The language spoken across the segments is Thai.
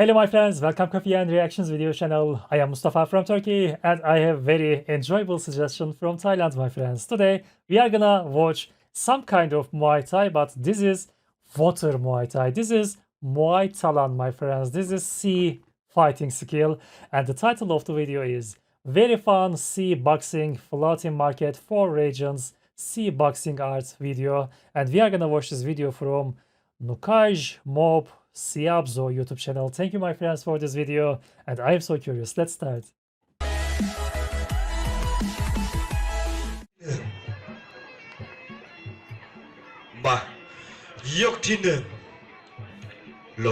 Hello my friends, welcome Coffee and Reactions video channel. I am Mustafa from Turkey and I have very enjoyable suggestion from Thailand my friends. Today we are gonna watch some kind of Muay Thai but this is water Muay Thai. This is Muay Talan my friends. This is sea fighting skill and the title of the video is Very fun sea boxing floating market four regions sea boxing Arts video and we are gonna watch this video from Nukaj Mob Siabzo YouTube channel. Thank you, my friends, for this video, and I am so curious. Let's start. มายกที่หนึ่งโล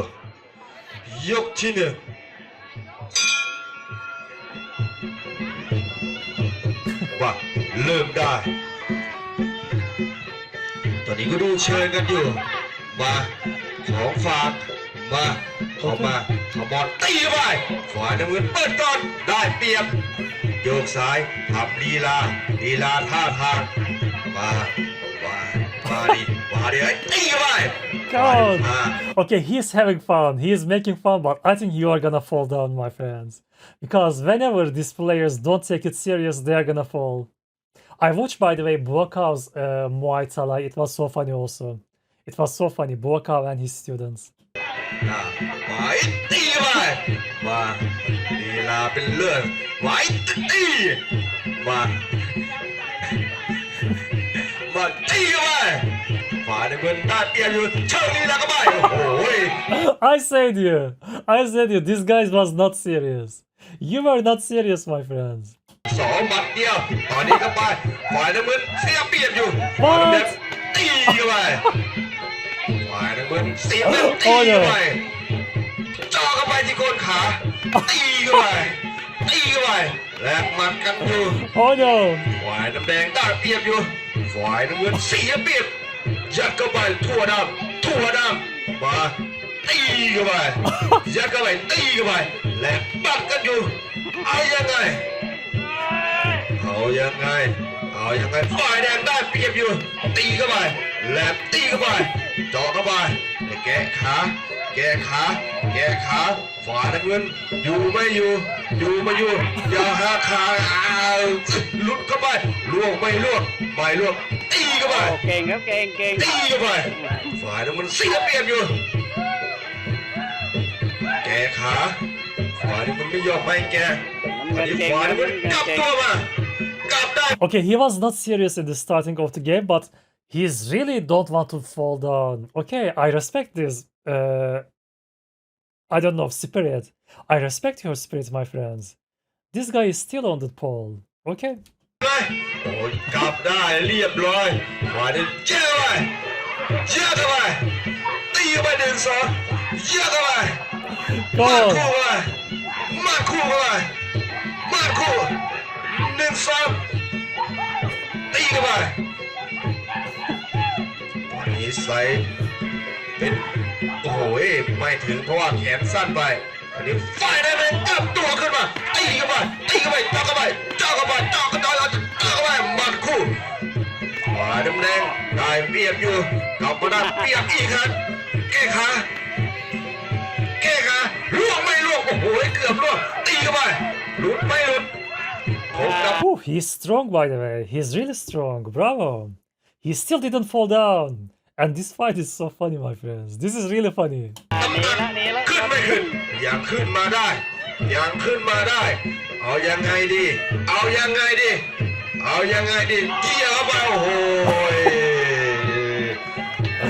ยกที่หนึ่งว่าเริ่มได้ ตอนนี้ก็ดูเชิญกันอยู่ มาของฝาก มาเข้ามาขบอลตีเข้าไปฝ่ายน้ำเงินเปิดก่อนได้เปรียบ โยกซ้ายทำลีลาลีลาท่าทางมามามาดิมาดิไอ้ตีเข้าไป God. มา Okay, he's having fun. He is making fun, but I think you are gonna fall down, my friends. Because whenever these players don't take it serious, they are gonna fall. I watched, by the way, Buakav's uh, Muay Thai. It was so funny also. It was so funny, Buakav and his students. อ่ามาไอ้ตีเข้าไปมาลีลาเป็นเลือดมาไอ้ตีมามาตีเข้าไปฝ่ายน้ำเงินได้เปรียบอยู่เชิงลีลาเข้าไปโอ้โห I said you. I said you. This guy was not serious. You were not serious, my friends. สองบัดเดียว ตอนนี้ก็ไปฝ่ายน้ำเงินเสียเปรียบอยู่ฝ่ ฝ่ายน้ำเงินเสียเปรียบตีเข้าไปจ่อเข้าไปที่โคนขา ตีเข้าไป ตีเข้าไป แลกหมัดกันอยู่ Oh no. ฝ่ายน้ำแดงได้เปรียบอยู่ ฝ่ายน้ำเงินเสียเปรียบ ยัดเข้าไปทั่วดำทั่วดำมาตีเข้าไป ยัดเข้าไป ตีเข้าไป แลกบัดกันอยู่ เอายังไง เอายังไง เอายังไง ฝ่ายแดงได้เปรียบอยู่ ตีเข้าไปแหลมตีเข้าไปเจาะเข้า ไปแกะขา แกะขา แกะขาฝ่ายน้ำเงิน อยู่ไม่อยู่ อยู่ไม่อยู่ อย่าหาขาอ้าวหลุดเข้าไปล่วงไม่ล่วงไม่ล่วงตีเข้าไปโอ้เก่งครับเก่งเก่งตีเข้าไปฝ่ายน้ำเงินเสียเปรียบอยู่ แกะขาฝ่ายน้ำเงินไม่ยอมให้แกะน้ำอัเงินนนี้เก่งฝ่ายน้ำน้ำเงิเงินกลับนเก่ตัวงมากลับได้ Okay, he was not serious in the starting of the game, but he's really don't want to fall down. Okay, I respect this. Uh, I don't know spirit. I respect your spirit, my friends. This guy is still on the pole. Okay. เลยโอ้ยกลับได้เรียบร้อยมาดิเจ้าไปเจ้าเข้าไปตีเข้าไปหนึ่งสองเจ้าเข้าไปมาด Go. คู่เข้าไปมาดคู่เข้าไปมาดคู่หนึ่งสองตีเข้าไปตอ นนี้ใส่เป็นโอ้โหไม่ถึงเพราะว่าแขนสั้นไปอันนี้ไฟได้ไหมกลับตัวขึ้นมาตีเข้าไปตีเข้าไปจ่อเข้าไปจ่อเข้าไปจ่อเข้าไปจ่อเข้าไปมาดคู่ขวาดำแดงได้เปรียบอยู่กลับมาได้เปรียบอีกครั้งแก้ขาแก้ขาล่วงไม่ล่วงโอ้โหเกือบล่วงตีเข้าไปหลุดไม่หลุดผมกับ Ooh, he's strong, by the way. He's really strong. Bravo. He still didn't fall down. And this fight is so funny, my friends. This is really funny. น้ำหนักหนีละขึ้นไม่ขึ้นยังขึ้นมาได้ยังขึ้นมาได้ เอายังไงดี เอายังไงดี เอายังไงดีเกี่ยวเข้าไปโอ้โห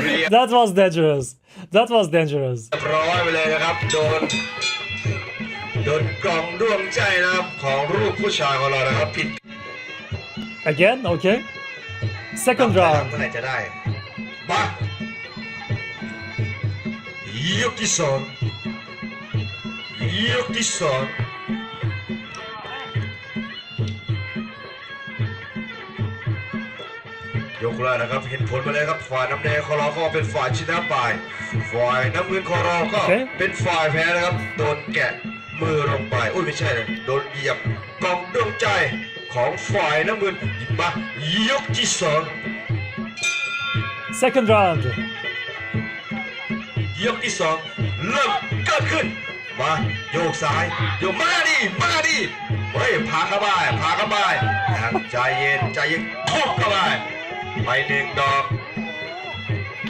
เรียบ That was dangerous. That was dangerous. ร้อยไปเลยนะครับ โดน โดนกล่องดวงใจนะครับ ของรูปผู้ชายของเรานะครับ ผิด Again, okay. Second เมื่ round. อไหร่จะได้ มายกที่สองยกที่สองยกแรกนะครับ เห็นผลมาเลยครับ ฝ่ายน้ำแดงของเราก็เป็นฝ่ายชนะไปฝ่ายน้ำเงินของเราก็โอเคเป็นฝ่ายแพ้นะครับ โดนแกะมือลงไปอุ้ยไม่ใช่นะโดนเหยียบกล่องดวงใจของฝ่ายน้ำเงินมา ยกที่สอง Second round. ยกที่สองเริ่มเกิดขึ้น มาโยกซ้ายโยกมาดิมาดิเฮ้ยพาเข้าไปพาเข้าไปยังใจเย็นใจเย็นทุบเข้าไปไปหนึ่งดอก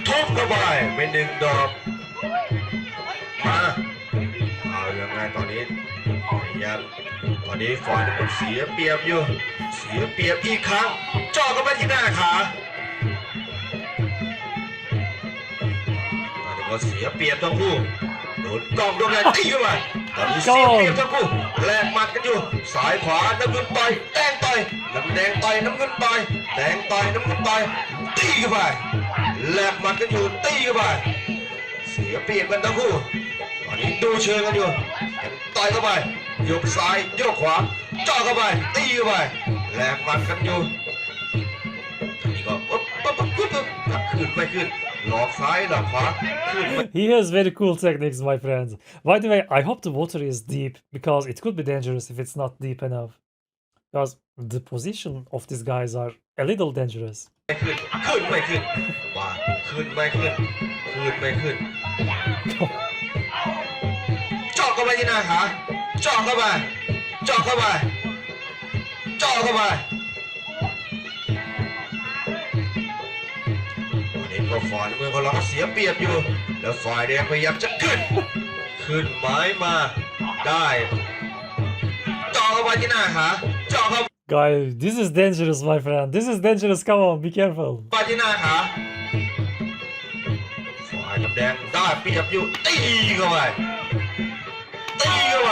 ทุบเข้าไปไปหนึ่งดอกมาเอายังไงตอนนี้ยังตอนนี้ฝ่ายมันเสียเปรียบอยู่ เสียเปรียบอีกครั้งจ่อเข้าไปที่หน้าขา ก็เสียเปรียบทั้งคู่โดนกล้องโดนอะไรตีเข้าไปตอนนี้เสียเปรียบทั้งคู่แลกหมัดกันอยู่ซ้ายขวาน้ำเงินต่อยแดงต่อยน้ำแดงต่อยน้ำเงินต่อยแดงต่อยน้ำเงินต่อยตีเข้าไปแลกหมัดกันอยู่ตีเข้าไปเสียเปรียบกันทั้งคู่ตอนนี้ดูเชิงกันอยู่ต่อยเข้าไปยกซ้ายยกขวาจ่อเข้าไปตีเข้าไปแลกหมัดกันอยู่นี่ก็ปุ๊บปุ๊บปุ๊บปุ๊บปุ๊บขึ้นไม่ขึ้น he has very cool techniques, my friends. By the way, I hope the water is deep because it could be dangerous if it's not deep enough. Because the position of these guys are a little dangerous. ก็ฝ่ายน้ำเมืองของเราก็เสียเปรียบอยู่ แล้วฝ่ายแดงพยายามจะขึ้น ขึ้นไม้มาได้เจาะเข้าไปที่หน้าขาเจาะเข้า Guy, this is dangerous, my friend. This is dangerous. Come on, be careful. ไปที่หน้าขาฝ่ายน้ำแดงได้เปรียบอยู่ตีเข้าไปตีเข้าไป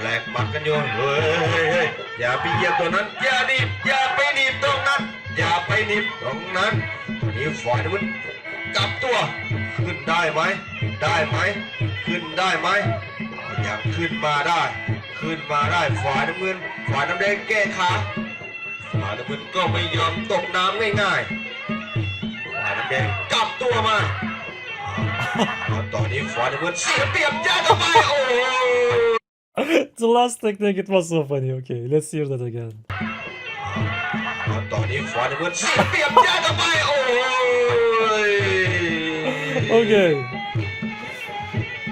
แลกหมัดกันอยู่เฮ้ยเฮ้ยเฮ้ยอย่าไปเหยียบตัวนั้น อย่าหนีบอย่าไปหนีบตรงนั้น อย่าไปหนีบตรงนั้นตอ นนี้ฝ่ายน้ำมันกลับตัว ขึ้นได้ไหม ได้ไหม ขึ้นได้ไหมอยากขึ้นมาได้ ขึ้นมาได้ฝ่ายน้ำเงินฝ่ายน้ำแดงแก้ขาฝ่ายน้ำเงินก็ไม่ยอมตกน้ำง่ายๆฝ่ายน้ำแดงกลับตัวมาเอาตอนนี้ฝ่ายน้ำเงินเสียเปรียบยัดเข้าไปโอ้โห the last technique, it was so funny. Okay, let's hear that again. เอาตอนนี้ฝ่ายน้ำเงินเสียเปรียบยัดเข้าไปโอ้ย Okay.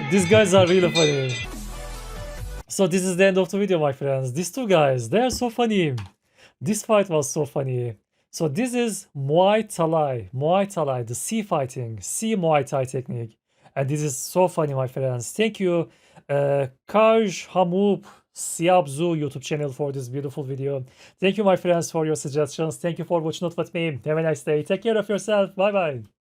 These guys are really funny. So this is the end of the video, my friends. These two guys, they are so funny. This fight was so funny. So this is Muay Thai, Muay Thai, the sea fighting, sea Muay Thai technique. And this is so funny, my friends. Thank you, uh, Kaj Hamup Siabzu YouTube channel for this beautiful video. Thank you, my friends, for your suggestions. Thank you for watching it with me. Have a nice day. Take care of yourself. Bye bye.